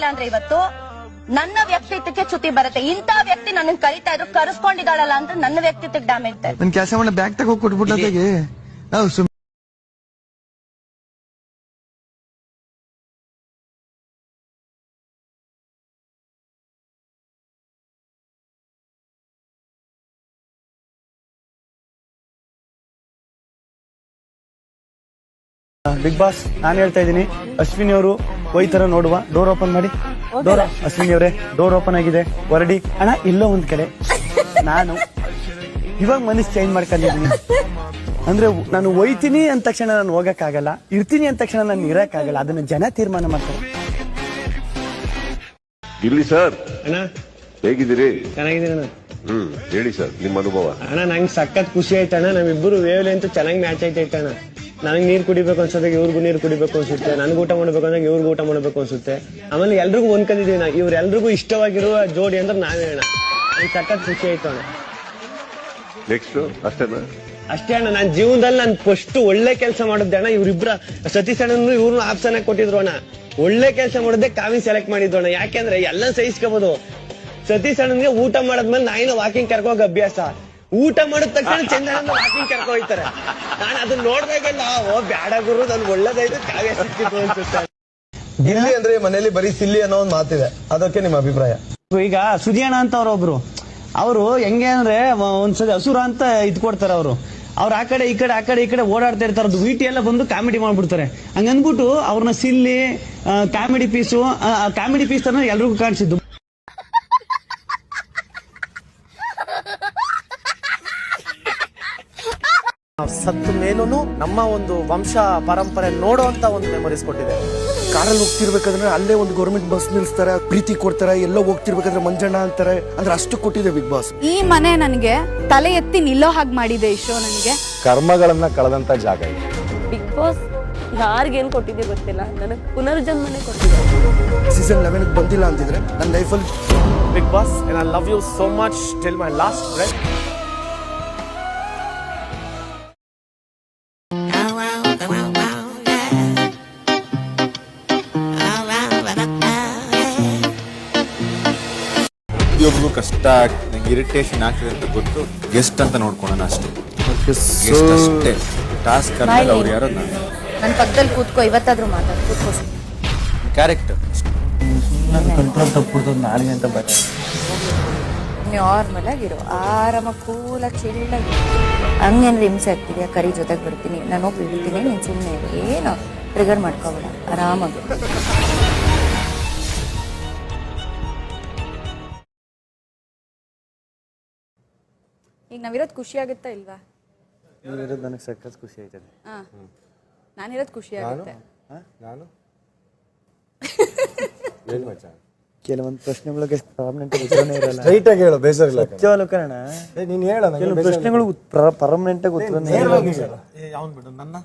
ಆಗಿಲ್ಲ ಅಂದ್ರೆ ಇವತ್ತು ನನ್ನ ವ್ಯಕ್ತಿತ್ವಕ್ಕೆ ಚ್ಯುತಿ ಬರುತ್ತೆ. ಇಂತ ವ್ಯಕ್ತಿ ನನ್ನ ಕರಿತಾ ಇದ್ರು ಕರೆಸ್ಕೊಂಡಿದ್ದಾಳಲ್ಲ ಅಂದ್ರೆ ನನ್ನ ವ್ಯಕ್ತಿತ್ವಕ್ಕೆ ಡ್ಯಾಮೇಜ್ ನನ್ ಕೆಲಸ ಮಾಡೋ ಬ್ಯಾಗ್ ತಗೋ ಕೊಟ್ಬಿಟ್ಟೆ ನಾವು ಸುಮ್ ಬಿಗ್ ಬಾಸ್ ನಾನು ಹೇಳ್ತಾ ಇದ್ದೀನಿ. ಅಶ್ವಿನಿ ಅವರು ಒಯ್ತರ ನೋಡುವ. ಡೋರ್ ಓಪನ್ ಮಾಡಿ. ಡೋರ್ ಅಶ್ವಿನಿ ಅವರೇ ಡೋರ್ ಓಪನ್ ಆಗಿದೆ. ಹೊರಡಿ. ಅಣ್ಣ ಇಲ್ಲೋ ಒಂದ್ ಕಡೆ. ನಾನು ಇವಾಗ ಮನಸ್ಸು ಚೇಂಜ್ ಮಾಡ್ಕೊಂಡಿದ್ದೀನಿ. ಅಂದ್ರೆ ನಾನು ಒಯ್ತೀನಿ ಅಂದ ತಕ್ಷಣ ನಾನು ಹೋಗಕ್ಕಾಗಲ್ಲ. ಇರ್ತೀನಿ ಅಂದ ತಕ್ಷಣ ನಾನು ಇರಕ್ಕಾಗಲ್ಲ. ಅದನ್ನ ಜನ ತೀರ್ಮಾನ ಮಾಡ್ತಾರೆ. ಇಲ್ಲಿ ಸರ್. ಅಣ್ಣ. ಹೇಗಿದ್ದೀರಿ? ಚೆನ್ನಾಗಿದ್ದೀನಿ ಅಣ್ಣ. ಹ್ಮ್ ಹೇಳಿ ಸರ್ ನಿಮ್ಮ ಅನುಭವ. ಅಣ್ಣ ನಂಗೆ ಸಖತ್ ಖುಷಿ ಆಯ್ತಣ್ಣ. ನಮ್ಮಿಬ್ಬರು ವೇವ್ ಅಂತೂ ಚೆನ್ನಾಗಿ ಮ್ಯಾಚ್ ಆಯ್ತೈತೆ ಅಣ್ಣ. ನನಗೆ ನೀರು ಕುಡಿಬೇಕು ಅನ್ಸುತ್ತೆ ಇವ್ರಿಗೂ ನೀರು ಕುಡಿಬೇಕು ಅನ್ಸುತ್ತೆ. ನನಗೆ ಊಟ ಮಾಡಬೇಕು ಅಂದ್ರೆ ಇವ್ರಿಗೂ ಊಟ ಮಾಡಬೇಕು ಅನ್ಸುತ್ತೆ. ಆಮೇಲೆ ಎಲ್ರಿಗೂ ಹೊಂದ್ಕೊಂಡಿದೀವಿ ನಾ ಇವ್ರೆಲ್ರಿಗೂ ಇಷ್ಟವಾಗಿರುವ ಜೋಡಿ ಅಂದ್ರೆ ನಾವೇ ಅಣ್ಣ. ನಂಗೆ ಸಖತ್ ಖುಷಿ ಆಯ್ತು ಅಣ್ಣ. ನೆಕ್ಸ್ಟ್ ಅಷ್ಟೇನಾ ಅಷ್ಟೇ ಅಣ್ಣ? ನನ್ನ ಜೀವನದಲ್ಲಿ ನಾನು ಫಸ್ಟ್ ಒಳ್ಳೆ ಕೆಲಸ ಮಾಡಿದ್ದೆ ಅಣ್ಣ. ಇವ್ರಿಬ್ರ ಸತೀಶ್ ಅಣ್ಣನು ಇವ್ರನ್ನ ಆಪ್ಷನ್ ಕೊಟ್ಟಿದ್ರು ಅಣ್ಣ. ಒಳ್ಳೆ ಕೆಲಸ ಮಾಡಿದ್ದೆ ಕಾವಿ ಸೆಲೆಕ್ಟ್ ಮಾಡಿದ್ರು ಅಣ್ಣ. ಯಾಕೆಂದ್ರೆ ಎಲ್ಲ ಸಹಿಸ್ಕೋಬಹುದು ಸತೀಶ್ ಅಣ್ಣನ್ಗೆ ಊಟ ಮಾಡದ್ಮೇಲೆ ನಾಯಿನ ವಾಕಿಂಗ್ ಕರ್ಕೋಗ ಅಭ್ಯಾಸ. ಊಟ ಮಾಡಿದ ತಕ್ಷಣ ಚಂದನ ವಾಕಿಂಗ್ ಕರ್ಕೊ ಹೋಯ್ತಾರೆ ನಾನು ಅದನ್ನ ನೋಡ್ಬೇಕಲ್ಲ ಓ ಬ್ಯಾಡ ಗುರು ನನ್ ಒಳ್ಳೇದಾಯ್ತು ಕಾವ್ಯ ಸಿಕ್ಕಿತ್ತು ಅನ್ಸುತ್ತೆ. ಗಿಲ್ಲಿ ಅಂದ್ರೆ ಮನೆಯಲ್ಲಿ ಬರೀ ಸಿಲ್ಲಿ ಅನ್ನೋ ಒಂದು ಮಾತಿದೆ. ಅದಕ್ಕೆ ನಿಮ್ಮ ಅಭಿಪ್ರಾಯ? ಈಗ ಸುದಿಯಣ್ಣ ಅಂತ ಅವ್ರೊಬ್ರು ಅವರು ಹೆಂಗೆ ಅಂದ್ರೆ ಒಂದ್ಸತಿ ಹಸುರ ಅಂತ ಇದ್ ಕೊಡ್ತಾರೆ ಅವರು. ಅವ್ರು ಆ ಕಡೆ ಈ ಕಡೆ ಆ ಕಡೆ ಈ ಕಡೆ ಓಡಾಡ್ತಾ ಇರ್ತಾರೆ. ಅದು ವಿಟಿ ಎಲ್ಲ ಬಂದು ಕಾಮಿಡಿ ಮಾಡ್ಬಿಡ್ತಾರೆ. ಹಂಗಂದ್ಬಿಟ್ಟು ಅವ್ರನ್ನ silly comedy piece comedy piece ತರ ಎಲ್ರಿಗೂ ಕಾಣಿಸಿದ್ದು. ಸತ್ತ ಮೇಲೂ ನಮ್ಮ ಒಂದು ವಂಶ ಪರಂಪರೆ ನೋಡುವಂತ ಒಂದು ಮೆಮೊರೀಸ್ ಕೊಟ್ಟಿದೆ. ಕಾರಲ್ಲಿ ಹೋಗ್ತಿರ್ಬೇಕಾದ್ರೆ ಅಲ್ಲೇ ಒಂದು ಗೌರ್ಮೆಂಟ್ ಬಸ್ ನಿಲ್ಸ್ತಾರೆ ಪ್ರೀತಿ ಕೊಡ್ತಾರೆ ಎಲ್ಲೋ ಹೋಗ್ತಿರ್ಬೇಕಾದ್ರೆ ಮಂಜಣ್ಣ ಅಂತಾರೆ ಅಂದ್ರೆ ಅಷ್ಟು ಕೊಟ್ಟಿದೆ ಬಿಗ್ ಬಾಸ್ ಈ ಮನೆ ನನಗೆ ತಲೆ ಎತ್ತಿ ನಿಲ್ಲೋ ಹಾಗೆ ಮಾಡಿದೆ ಈ ಶೋ ನನಗೆ. ಕರ್ಮಗಳನ್ನ ಕಳೆದಂತ ಜಾಗ ಇದು. ಬಿಗ್ ಬಾಸ್ ಯಾರಿಗೇನ್ ಕೊಟ್ಟಿದೆ ಗೊತ್ತಿಲ್ಲ ನನಗೆ ಪುನರ್ಜನ್ಮನೆ ಕೊಟ್ಟಿದೆ. ಸೀಸನ್ ಲೆವೆನ್ ಬಂದಿಲ್ಲ ಅಂತಿದ್ರೆ ನನ್ನ ಲೈಫಲ್ಲಿ big boss I love you so much till my last breath ಪ್ರತಿಯೊಬ್ಬರು ಕಷ್ಟ ನಂಗೆ ಇರಿಟೇಷನ್ ಆಗ್ತದೆ ಅಂತ ಗೊತ್ತು. ಗೆಸ್ಟ್ ಅಂತ ನೋಡ್ಕೊಳೋಣ ಅಷ್ಟೇ. ಗೆಸ್ಟ್ ಅಷ್ಟೇ. ಟಾಸ್ಕ್ ಅಂದ್ರೆ ಅವ್ರು ಯಾರೋ ನಾನು. ನನ್ನ ಪಕ್ಕದಲ್ಲಿ ಕೂತ್ಕೋ ಇವತ್ತಾದ್ರೂ ಮಾತಾಡ್ ಕೂತ್ಕೋ. ಕ್ಯಾರೆಕ್ಟರ್ ಕಂಟ್ರೋಲ್ ತಪ್ಪಿಡ್ದು ನಾಳೆ ಅಂತ ಬರ. ನಾರ್ಮಲ್ ಆರಾಮ ಕೂಲ ಕೂಲಾಗಿ ಚಿಲ್ಲಾಗಿ ಹಂಗೇನಾದ್ರು ಹಿಂಸೆ ಆಗ್ತಿದ್ಯಾ ಕರಿ ಜೊತೆಗೆ ಬರ್ತೀನಿ. ನಾನು ಹೋಗಿ ಬಿಡ್ತೀನಿ ನೀನು ಸುಮ್ಮನೆ ಏನು? ಟ್ರಿಗರ್ ಮಾಡ್ಕೋಬೇಡ. ಆರಾಮಾಗಿ. ಈಗ ನಾವಿರೋದು ಖುಷಿ ಆಗುತ್ತಾ ಇಲ್ವಾ? ನನಗೆ ಸಖತ್ ಖುಷಿ ಆಯ್ತದೆ. ಹಾ. ನಾನಿರೋದು ಖುಷಿ ಆಗುತ್ತೆ. ನಾನು? ಕೆಲವೊಂದು ಪ್ರಶ್ನೆಗಳಿಗೆ ಪರ್ಮನೆಂಟ್ ಉತ್ತರನೇ ಇರಲ್ಲ. ಸ್ಟ್ರೈಟ್ ಆಗಿ ಹೇಳು ಬೇಸರ ಇಲ್ಲ ಕಣ ಏ, ನೀನ್ ಹೇಳ ಕೆಲವು ಪ್ರಶ್ನೆಗಳು ಪರ್ಮನೆಂಟ್ ಆಗಿ ಉತ್ತರನೇ ಇರಲ್ಲ. ಅವನ್ ಬಿಡು ನನ್ನ?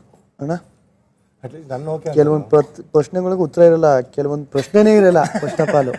ಅಣ್ಣ? ಅಟ್ಲೀಸ್ಟ್ ನನ್ನ ಓಕೆ ಕೆಲವೊಂದು ಪ್ರಶ್ನೆಗಳಿಗೆ ಉತ್ತರ ಇರಲ್ಲ ಕೆಲವೊಂದು ಪ್ರಶ್ನೆನೇ ಇರಲ್ಲ ಫಸ್ಟ್ ಆಫ್ ಆಲ್